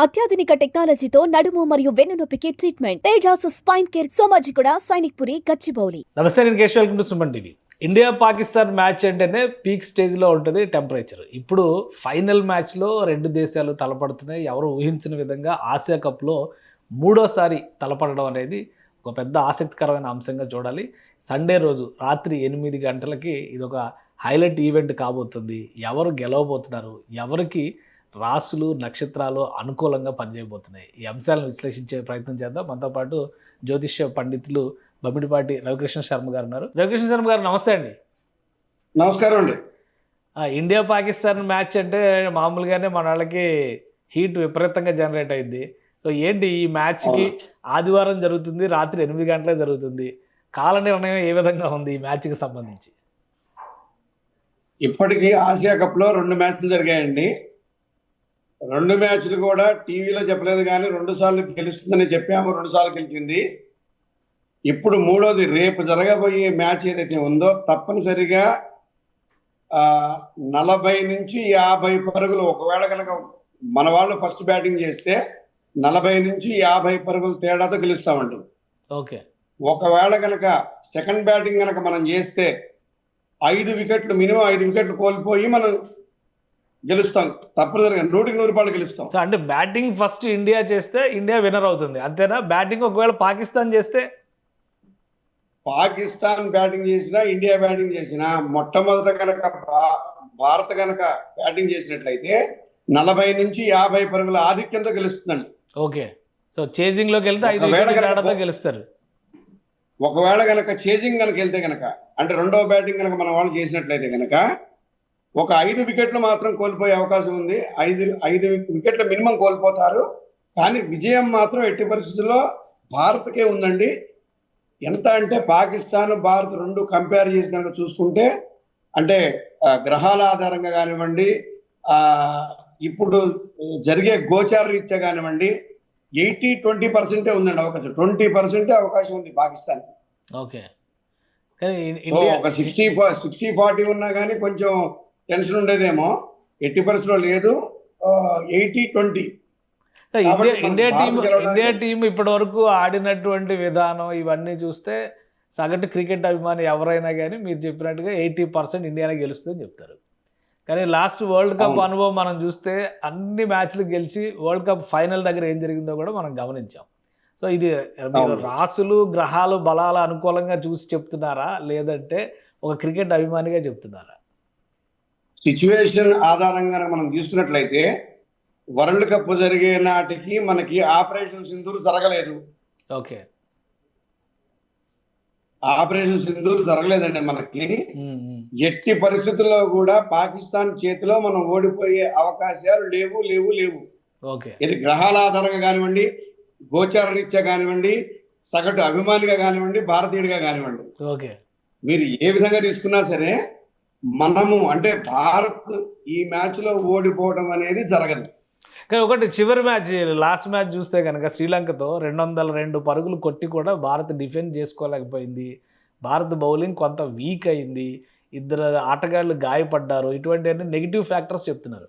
అత్యాధునిక టెక్నాలజీతో నడుము మరియు వెన్నునొప్పికి treatment Tejas spine care Somajiguda Sainikpuri Gachibowli. నమస్తే నేను Keshav. Welcome to Suman TV. India Pakistan match అంటేనే పీక్ స్టేజ్లో ఉంటుంది టెంపరేచర్. ఇప్పుడు ఫైనల్ మ్యాచ్లో రెండు దేశాలు తలపడుతున్నాయి. ఎవరు ఊహించిన విధంగా ఆసియా కప్లో మూడోసారి తలపడడం అనేది ఒక పెద్ద ఆసక్తికరమైన అంశంగా చూడాలి. సండే రోజు రాత్రి ఎనిమిది గంటలకి ఇది ఒక హైలైట్ ఈవెంట్ కాబోతుంది. ఎవరు గెలవబోతున్నారు? ఎవరికి రాసులు నక్షత్రాలు అనుకూలంగా పనిచేయబోతున్నాయి. ఈ అంశాలను విశ్లేషించే ప్రయత్నం చేద్దాం. మనతో పాటు జ్యోతిష్య పండితులు బొమ్మిడిపాటి రవికృష్ణ శర్మ గారు ఉన్నారు. రవికృష్ణ శర్మ గారు నమస్తే అండి. నమస్కారం అండి. ఇండియా పాకిస్తాన్ మ్యాచ్ అంటే మామూలుగానే మన వాళ్ళకి హీట్ విపరీతంగా జనరేట్ అయింది. సో ఏంటి ఈ మ్యాచ్కి ఆదివారం జరుగుతుంది రాత్రి ఎనిమిది గంటలే జరుగుతుంది. కాల నిర్ణయం ఏ విధంగా ఉంది ఈ మ్యాచ్కి సంబంధించి? ఇప్పటికీ ఆసియా కప్లో రెండు మ్యాచ్లు జరిగాయండి. రెండు మ్యాచ్లు కూడా టీవీలో చెప్పలేదు కానీ రెండు సార్లు గెలుస్తుందని చెప్పాము రెండు సార్లు గెలిచింది. ఇప్పుడు మూడోది రేపు జరగబోయే మ్యాచ్ ఏదైతే ఉందో తప్పనిసరిగా నలభై నుంచి యాభై పరుగులు ఒకవేళ కనుక మన వాళ్ళు ఫస్ట్ బ్యాటింగ్ చేస్తే నలభై నుంచి యాభై పరుగులు తేడాతో గెలుస్తామండి ఓకే. ఒకవేళ కనుక సెకండ్ బ్యాటింగ్ కనుక మనం చేస్తే ఐదు వికెట్లు మినిమం ఐదు వికెట్లు కోల్పోయి మనం గెలుస్తాం. తప్పనిసరిగా నూటికి నూరు రూపాయలు గెలుస్తాం. అంటే బ్యాటింగ్ ఫస్ట్ ఇండియా చేస్తే ఇండియా విన్నర్ అవుతుంది. అంతేనా? బ్యాటింగ్ ఒకవేళ పాకిస్తాన్ చేస్తే? పాకిస్తాన్ బ్యాటింగ్ చేసినా ఇండియా బ్యాటింగ్ చేసినా మొట్టమొదట కనుక భారత్ కనుక బ్యాటింగ్ చేసినట్లయితే నలభై నుంచి యాభై పరుగుల ఆధిక్యంతో గెలుస్తుందండి. ఓకే. సో చేజింగ్లోకి వెళ్తే ఐదు గెలుస్తారు. ఒకవేళ కనుక చేజింగ్ కనుక వెళ్తే కనుక అంటే రెండవ బ్యాటింగ్ కనుక మన వాళ్ళు చేసినట్లయితే కనుక ఒక ఐదు వికెట్లు మాత్రం కోల్పోయే అవకాశం ఉంది. ఐదు ఐదు వికెట్లు మినిమం కోల్పోతారు. కానీ విజయం మాత్రం ఎట్టి పరిస్థితుల్లో భారత్కే ఉందండి. ఎంత అంటే పాకిస్తాన్ భారత్ రెండు కంపేర్ చేసి కనుక చూసుకుంటే అంటే గ్రహాల ఆధారంగా కానివ్వండి ఇప్పుడు జరిగే గోచార రీత్యా కానివ్వండి ఎయిటీ ట్వంటీ పర్సెంటే ఉందండి అవకాశం. ట్వంటీ పర్సెంటే అవకాశం ఉంది పాకిస్తాన్. ఓకే. ఒక సిక్స్టీ సిక్స్టీ ఫార్టీ ఉన్నా కానీ కొంచెం టెన్షన్ ఉండేదేమో. ఎట్టి పరిస్థితిలో లేదు. Eighty twenty. India team India team ఇప్పటి వరకు ఆడినటువంటి విధానం ఇవన్నీ చూస్తే సగటు క్రికెట్ అభిమాని ఎవరైనా కానీ మీరు చెప్పినట్టుగా ఎయిటీ పర్సెంట్ ఇండియానే గెలుస్తుందని చెప్తారు. కానీ లాస్ట్ వరల్డ్ కప్. అనుభవం మనం చూస్తే అన్ని మ్యాచ్లు గెలిచి వరల్డ్ కప్ ఫైనల్ దగ్గర ఏం జరిగిందో కూడా మనం గమనించాం. సో ఇది మీరు. రాసులు గ్రహాలు బలాలు అనుకూలంగా చూసి చెప్తున్నారా? లేదంటే ఒక క్రికెట్ అభిమానిగా చెప్తున్నారా? సిచ్యువేషన్ ఆధారంగా మనం తీసుకున్నట్లయితే వరల్డ్ కప్ జరిగే నాటికి మనకి ఆపరేషన్ సింధూర్ జరగలేదు. ఓకే. ఆపరేషన్ సింధూర్ జరగలేదండి మనకి. ఎట్టి పరిస్థితుల్లో కూడా పాకిస్తాన్ చేతిలో మనం ఓడిపోయే అవకాశాలు లేవు లేవు లేవు. ఇది గ్రహాల ఆధారంగా కానివ్వండి గోచార రీత్యా కానివ్వండి సగటు అభిమానిగా కానివ్వండి భారతీయుడిగా కానివ్వండి. ఓకే. మీరు ఏ విధంగా తీసుకున్నా సరే మనము అంటే భారత్ ఈ మ్యాచ్లో ఓడిపోవడం అనేది జరగదు. కానీ ఒకటి చివరి మ్యాచ్ లాస్ట్ మ్యాచ్ చూస్తే కనుక శ్రీలంకతో రెండు వందల రెండు పరుగులు కొట్టి కూడా భారత్ డిఫెండ్ చేసుకోలేకపోయింది. భారత్ బౌలింగ్ కొంత వీక్ అయింది. ఇద్దరు ఆటగాళ్ళు గాయపడ్డారు. ఇటువంటి నెగిటివ్ ఫ్యాక్టర్స్ చెప్తున్నారు.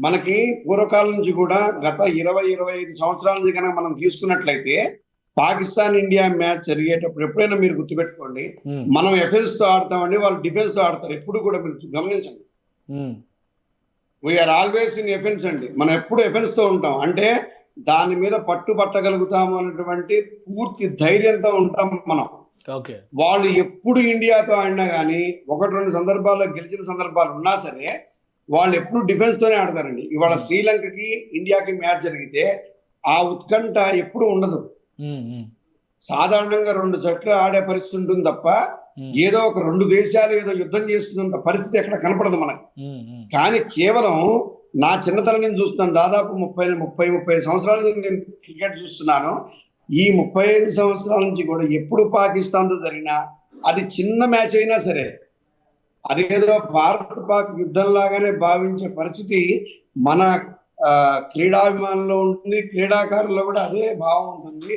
మనకి పూర్వకాలం నుంచి కూడా గత ఇరవై ఇరవై ఐదు సంవత్సరాల నుంచి కనుక మనం తీసుకున్నట్లయితే పాకిస్తాన్ ఇండియా మ్యాచ్ జరిగేటప్పుడు ఎప్పుడైనా మీరు గుర్తుపెట్టుకోండి మనం ఎఫెన్స్తో ఆడతామండి వాళ్ళు డిఫెన్స్తో ఆడతారు. ఎప్పుడు కూడా మీరు గమనించండి. వీఆర్ ఆల్వేస్ ఇన్ ఎఫెన్స్ అండి. మనం ఎప్పుడు ఎఫెన్స్తో ఉంటాం. అంటే దాని మీద పట్టు పట్టగలుగుతాము అనేటువంటి పూర్తి ధైర్యంతో ఉంటాం మనం. వాళ్ళు ఎప్పుడు ఇండియాతో ఆడినా కానీ ఒకటి రెండు సందర్భాల్లో గెలిచిన సందర్భాలు ఉన్నా సరే వాళ్ళు ఎప్పుడు డిఫెన్స్ తోనే ఆడతారండి. ఇవాళ శ్రీలంకకి ఇండియాకి మ్యాచ్ జరిగితే ఆ ఉత్కంఠ ఎప్పుడు ఉండదు. సాధారణంగా రెండు జట్లు ఆడే పరిస్థితి ఉంటుంది తప్ప ఏదో ఒక రెండు దేశాలు ఏదో యుద్ధం చేస్తున్నంత పరిస్థితి ఎక్కడ కనపడదు మనకి. కానీ కేవలం నా చిన్నతనం నుంచి చూస్తున్నాను దాదాపు ముప్పై ముప్పై ముప్పై సంవత్సరాల నుంచి నేను క్రికెట్ చూస్తున్నాను. ఈ ముప్పై ఐదు సంవత్సరాల నుంచి కూడా ఎప్పుడు పాకిస్తాన్తో జరిగినా అది చిన్న మ్యాచ్ అయినా సరే అదేదో భారత్ పాక్ యుద్ధం లాగానే భావించే పరిస్థితి మన ఆ, ఉంటుంది క్రీడాకారుల్లో కూడా అదే భావం ఉంటుంది.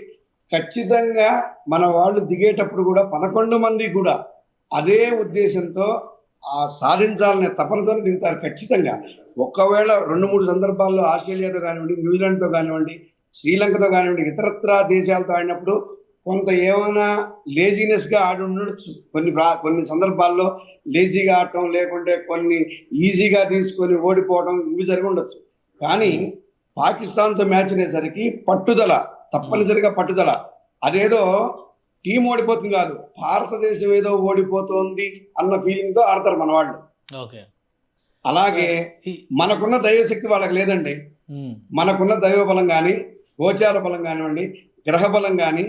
ఖచ్చితంగా మన వాళ్ళు దిగేటప్పుడు కూడా పదకొండు మంది కూడా అదే ఉద్దేశంతో ఆ సాధించాలనే తపనతోనే దిగుతారు ఖచ్చితంగా. ఒకవేళ రెండు మూడు సందర్భాల్లో ఆస్ట్రేలియాతో కానివ్వండి న్యూజిలాండ్తో కానివ్వండి శ్రీలంకతో కానివ్వండి ఇతరత్ర దేశాలతో ఆడినప్పుడు కొంత ఏమైనా లేజీనెస్గా ఆడి ఉండొచ్చు కొన్ని కొన్ని సందర్భాల్లో లేజీగా ఆడటం లేకుంటే కొన్ని ఈజీగా తీసుకొని ఓడిపోవడం ఇవి జరిగి ఉండొచ్చు. కానీ పాకిస్తాన్తో మ్యాచ్ అనేసరికి పట్టుదల తప్పనిసరిగా పట్టుదల. అదేదో టీం ఓడిపోతుంది కాదు భారతదేశం ఏదో ఓడిపోతోంది అన్న ఫీలింగ్తో ఆడతారు మన వాళ్ళు. ఓకే. అలాగే మనకున్న దైవశక్తి వాళ్ళకి లేదండి. మనకున్న దైవ బలం కానీ గోచార బలం కానివ్వండి గ్రహ బలం కానీ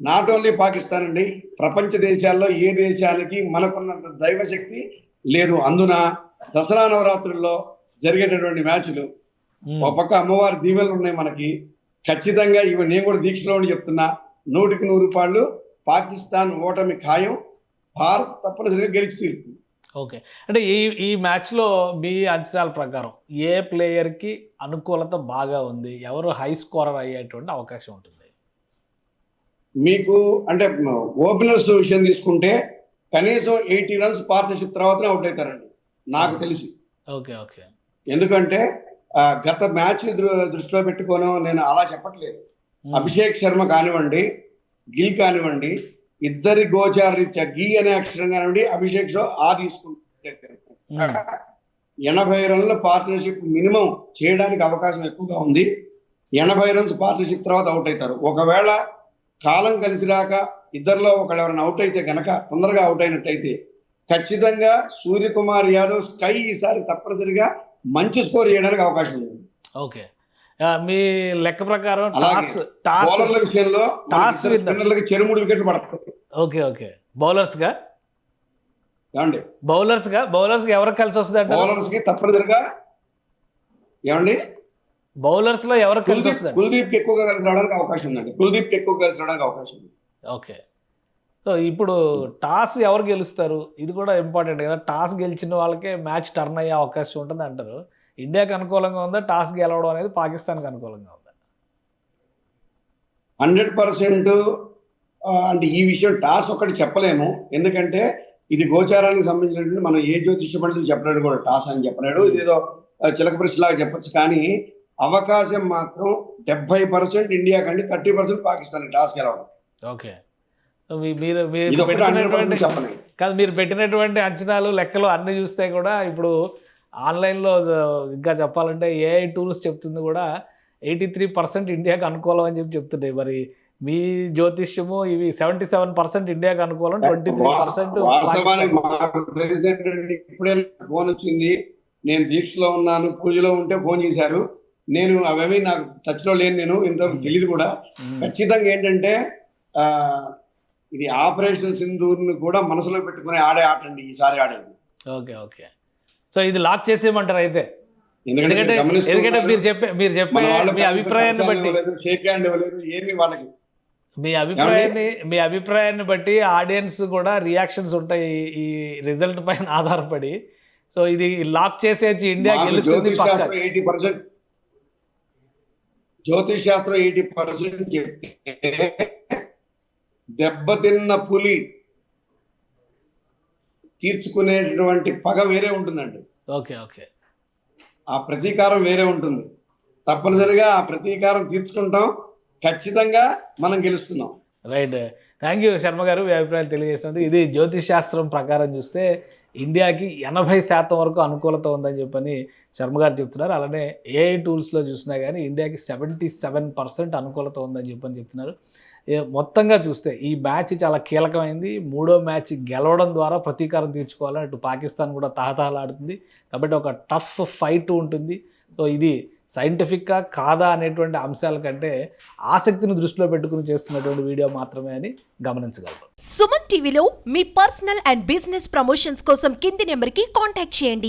నాట్ ఓన్లీ పాకిస్తాన్ అండి ప్రపంచ దేశాల్లో ఏ దేశానికి మనకున్న దైవశక్తి లేదు. అందున దసరా నవరాత్రుల్లో జరిగేటటువంటి మ్యాచ్లు ఒక పక్క అమ్మవారి దీవెనలు ఉన్నాయి మనకి. ఖచ్చితంగా ఇవి నేను కూడా దీక్షలో ఉండి చెప్తున్నా. నూటికి నూరు రూపాయలు పాకిస్తాన్ ఓటమి ఖాయం. భారత్ తప్పనిసరిగా గెలిచి తీరుతుంది. ఓకే. అంటే ఈ ఈ మ్యాచ్లో మీ అంచనాల ప్రకారం ఏ ప్లేయర్కి అనుకూలత బాగా ఉంది? ఎవరు హై స్కోరర్ అయ్యేటువంటి అవకాశం ఉంటుంది? మీకు అంటే ఓపెనర్స్ విషయం తీసుకుంటే కనీసం ఎయిటీ రన్స్ పార్ట్నర్షిప్ తర్వాతనే అవుట్ అవుతారండి. నాకు తెలిసి. Okay okay. ఎందుకంటే గత మ్యాచ్ దృష్టిలో పెట్టుకోను నేను అలా చెప్పట్లేదు. అభిషేక్ శర్మ కానివ్వండి గిల్ కానివ్వండి ఇద్దరి గోచార రీత్యా గీ అనే అక్షరం కానివ్వండి అభిషేక్ షో ఆ తీసుకుంటే. ఎనభై రన్ల పార్ట్నర్షిప్ మినిమం చేయడానికి అవకాశం ఎక్కువగా ఉంది. ఎనభై రన్స్ పార్ట్నర్షిప్ తర్వాత అవుట్ అవుతారు. ఒకవేళ కాలం కలిసి రాక ఇద్దరిలో ఒకళ్ళు ఎవరైనా అవుట్ అయితే గనక తొందరగా అవుట్ అయినట్టయితే ఖచ్చితంగా సూర్యకుమార్ యాదవ్ స్కై ఈసారి తప్పనిసరిగా మంచి స్కోర్ చేయడానికి అవకాశం ఉంది. ఓకే. మీ లెక్క ప్రకారం టాస్ టాస్ బౌలర్ల విషయంలో టాస్. స్పిన్నర్లకి చెరుముడు వికెట్లు పడతాయి. Okay okay. బౌలర్స్గా? ఏమండి? బౌలర్స్గా? బౌలర్స్గా ఎవరికి కలిసి వస్తుంది అంటారు? బౌలర్స్కి తప్పనిసరిగా ఏమండి? బౌలర్స్లో ఎవరికి కలిసి కుల్దీప్ వస్తుంది కుల్దీప్కి ఎక్కువగా కలిసి రావడానికి అవకాశం ఉందండి. కుల్దీప్కి ఎక్కువ కలిసి రావడానికి అవకాశం ఉంది. ఓకే. సో ఇప్పుడు టాస్ ఎవరు గెలుస్తారు? ఇది కూడా ఇంపార్టెంట్ కదా. టాస్ గెలిచిన వాళ్ళకే మ్యాచ్ టర్న్ అయ్యే అవకాశం ఉంటుంది అంటారు. ఇండియాకి అనుకూలంగా ఉందా? టాస్ గెలవడం అనేది పాకిస్తాన్కి అనుకూలంగా ఉందా? హండ్రెడ్ పర్సెంట్ అంటే ఈ విషయం టాస్ ఒకటి చెప్పలేము. ఎందుకంటే ఇది గోచారానికి సంబంధించినటువంటి మనం ఏ జ్యోతిష్య పండితులు చెప్పలేడు కూడా టాస్ అని చెప్పలేడు. ఇదేదో చిలక ప్రశ్నలాగా చెప్పొచ్చు. కానీ అవకాశం మాత్రం డెబ్బై పర్సెంట్ ఇండియా కంటే థర్టీ పర్సెంట్ పాకిస్తాన్ టాస్ గెలవడం. ఓకే. మీరు మీరు పెట్టినటువంటి కాదు మీరు పెట్టినటువంటి అంచనాలు లెక్కలు అన్ని చూస్తే కూడా ఇప్పుడు ఆన్లైన్లో ఇంకా చెప్పాలంటే ఏఐ టూల్స్ చెప్తుంది కూడా ఎయిటీ త్రీ పర్సెంట్ ఇండియాకి అనుకూలం అని చెప్పి చెప్తున్నాయి మరి మీ జ్యోతిష్యము ఇవి సెవెంటీ సెవెన్ పర్సెంట్ ఇండియాకి అనుకూలం ట్వంటీ త్రీ పర్సెంట్ ఇప్పుడే ఫోన్ వచ్చింది. నేను దీక్షలో ఉన్నాను పూజలో ఉంటే ఫోన్ చేశారు. నేను అవేమీ నాకు టచ్లో లేను నేను ఇంతవరకు తెలియదు కూడా. ఖచ్చితంగా ఏంటంటే ఇది ఆపరేషన్ సింధూర్ని కూడా మనసులో పెట్టుకుని ఆడే ఆట అండి ఈసారి ఆడేది. Okay okay. సో ఇది లాక్ చేసేయమంటారు అయితే? ఎందుకంటే ఎందుకంటే మీరు చెప్పే మీరు చెప్పే మీ అభిప్రాయాన్ని బట్టి. షేక్ హ్యాండ్ ఇవ్వలేదు ఏమి వాళ్ళకి. మీ అభిప్రాయాన్ని మీ అభిప్రాయాన్ని బట్టి ఆడియన్స్ కూడా రియాక్షన్స్ ఉంటాయి ఈ- రిజల్ట్ పైన ఆధారపడి. సో ఇది లాక్ చేసేసి ఇండియా గెలుస్తుంది జ్యోతిష్ పక్క. శాస్త్రం ఎయిటీ పర్సెంట్. జ్యోతిష్ శాస్త్రం ఎయిటీ పర్సెంట్ చెప్తే దెబ్బతిన్న పులి తీర్చుకునేటువంటి పగ వేరే ఉంటుందండి. Okay okay. ఆ ప్రతీకారం వేరే ఉంటుంది. తప్పనిసరిగా ఆ ప్రతీకారం తీర్చుకుంటాం. ఖచ్చితంగా మనం గెలుస్తున్నాం. Right. Thank you Sharma garu మీ అభిప్రాయాలు తెలియజేసినందుకు. ఇది జ్యోతిష్ శాస్త్రం ప్రకారం చూస్తే ఇండియాకి ఎనభై శాతం వరకు అనుకూలత ఉందని చెప్పని శర్మ గారు చెప్తున్నారు. అలానే ఏఐ టూల్స్లో చూసినా కానీ ఇండియాకి సెవెంటీ సెవెన్ పర్సెంట్ అనుకూలత ఉందని చెప్పని చెప్తున్నారు. మొత్తంగా చూస్తే ఈ మ్యాచ్ చాలా కీలకమైంది. మూడో మ్యాచ్ గెలవడం ద్వారా ప్రతీకారం తీర్చుకోవాలని అటు పాకిస్తాన్ కూడా తహతహలాడుతుంది. కాబట్టి ఒక టఫ్ ఫైట్ ఉంటుంది. సో ఇది సైంటిఫిక్గా కాదా అనేటువంటి అంశాల కంటే ఆసక్తిని దృష్టిలో పెట్టుకుని చేస్తున్నటువంటి వీడియో మాత్రమే అని గమనించగలరు. సుమన్ టీవీలో మీ పర్సనల్ అండ్ బిజినెస్ ప్రమోషన్స్ కోసం కింది నెంబర్కి కాంటాక్ట్ చేయండి.